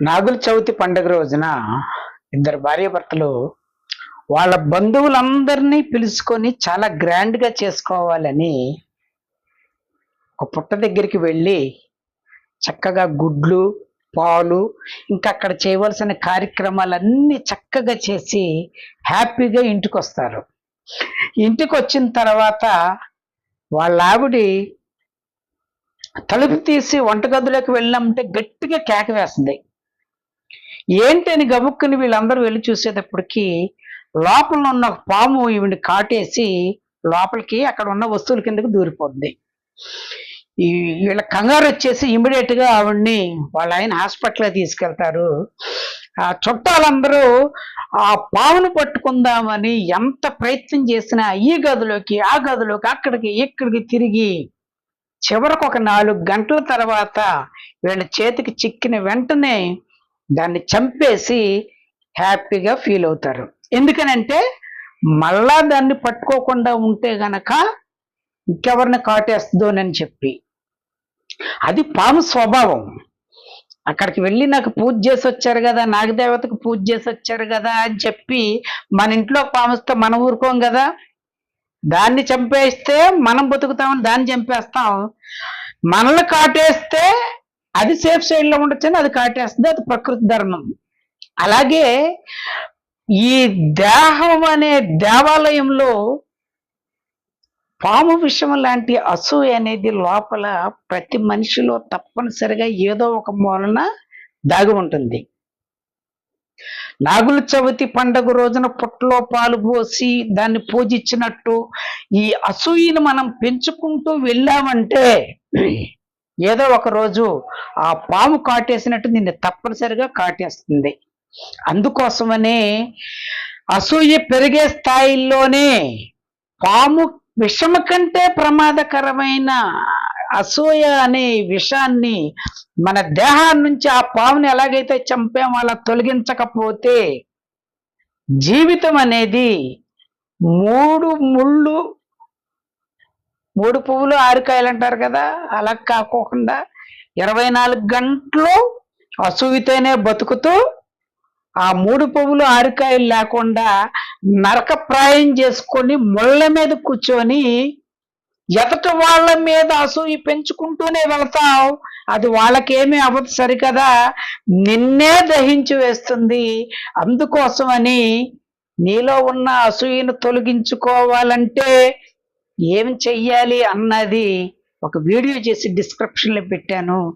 నాగుల చవితి పండుగ రోజున ఇద్దరు భార్యాభర్తలు వాళ్ళ బంధువులందరినీ పిలుచుకొని చాలా గ్రాండ్గా చేసుకోవాలని ఒక పుట్ట దగ్గరికి వెళ్ళి చక్కగా గుడ్లు పాలు ఇంకా అక్కడ చేయవలసిన కార్యక్రమాలన్నీ చక్కగా చేసి హ్యాపీగా ఇంటికి వస్తారు ఇంటికి వచ్చిన తర్వాత వాళ్ళ ఆవిడి తలుపు తీసి వంటగదిలోకి వెళ్ళామంటే గట్టిగా కేక వేస్తుంది. ఏంటి అని గబుక్కుని వీళ్ళందరూ వెళ్ళి చూసేటప్పటికి లోపల ఉన్న పాము ఈవిని కాటేసి లోపలికి అక్కడ ఉన్న వస్తువుల కిందకు దూరిపోతుంది ఈ వీళ్ళ కంగారు వచ్చేసి ఇమీడియట్గా ఆవిడ్ని వాళ్ళ ఆయన హాస్పిటల్లో తీసుకెళ్తారు. ఆ చుట్టాలందరూ ఆ పావును పట్టుకుందామని ఎంత ప్రయత్నం చేసినా ఈ గదిలోకి ఆ గదిలోకి అక్కడికి ఇక్కడికి తిరిగి చివరకు ఒక నాలుగు గంటల తర్వాత వీళ్ళ చేతికి చిక్కిన వెంటనే దాన్ని చంపేసి హ్యాపీగా ఫీల్ అవుతారు. ఎందుకనంటే మళ్ళా దాన్ని పట్టుకోకుండా ఉంటే గనక ఇంకెవరిని కాటేస్తుందోనని చెప్పి. అది పాము స్వభావం. అక్కడికి వెళ్ళి నాకు పూజ చేసి వచ్చారు కదా నాగదేవతకు పూజ చేసి వచ్చారు కదా అని చెప్పి మన ఇంట్లో పాముస్తే మనం ఊరుకోం కదా. దాన్ని చంపేస్తే మనం బతుకుతామని దాన్ని చంపేస్తాం. మనల్ని కాటేస్తే అది సేఫ్ సైడ్లో ఉండొచ్చని అది కాటేస్తుంది అది ప్రకృతి ధర్మం. అలాగే ఈ దేహం అనే దేవాలయంలో పాము విషయం లాంటి అసూయ అనేది లోపల ప్రతి మనిషిలో తప్పనిసరిగా ఏదో ఒక మూలన దాగి ఉంటుంది. నాగుల చవితి పండగ రోజున పుట్టలో పాలు పోసి దాన్ని పూజించినట్టు ఈ అసూయను మనం పెంచుకుంటూ వెళ్ళామంటే ఏదో ఒక రోజు ఆ పాము కాటేసినట్టు నిన్ను తప్పనిసరిగా కాటేస్తుంది. అందుకోసమనే అసూయ పెరిగే స్థాయిల్లోనే పాము విషము కంటే ప్రమాదకరమైన అసూయ అనే విషాన్ని మన దేహాన్ని నుంచి ఆ పాముని ఎలాగైతే చంపామో అలా తొలగించకపోతే జీవితం అనేది మూడు ముళ్ళు మూడు పువ్వులు ఆరికాయలు అంటారు కదా అలా కాకోకుండా ఇరవై నాలుగు గంటలు అసూవితేనే బతుకుతూ ఆ మూడు పువ్వులు ఆరుకాయలు లేకుండా నరకప్రాయం చేసుకొని ముళ్ళ మీద కూర్చొని ఎదట వాళ్ళ మీద అసూయి పెంచుకుంటూనే వెళతావు. అది వాళ్ళకేమీ అవ్వదు సరికదా. నిన్నే దహించి వేస్తుంది. అందుకోసమని నీలో ఉన్న అసూయను తొలగించుకోవాలంటే ఏం చెయ్యాలి అన్నది ఒక వీడియో చేసి డిస్క్రిప్షన్లో పెట్టాను.